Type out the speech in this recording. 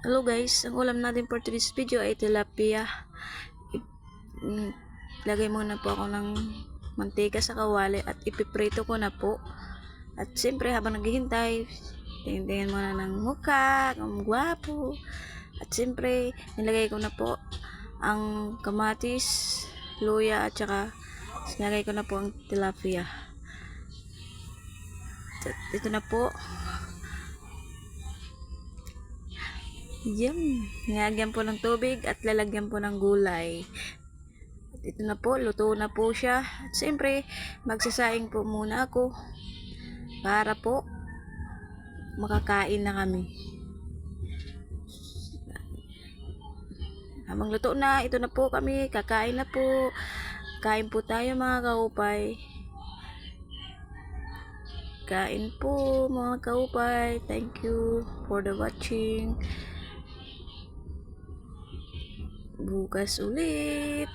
Hello guys, ang ulam natin for today's video ay tilapia. Mm, Lagay muna po ako ng mantika sa kawali at ipiprito ko na po. At siyempre habang naghihintay, tingin-tingin muna ng mukha, ang gwapo. At siyempre, nilagay ko na po ang kamatis, luya at saka nilagay ko na po ang tilapia. At ito na po, Yum! Nilagyan po ng tubig at lalagyan po ng gulay. At ito na po, luto na po siya. At siyempre, magsasaing po muna ako para po makakain na kami. Habang luto na, ito na po kami, kakain na po. Kain po tayo mga kaupay. Kain po mga kaupay. Thank you for the watching. Bukas ulit.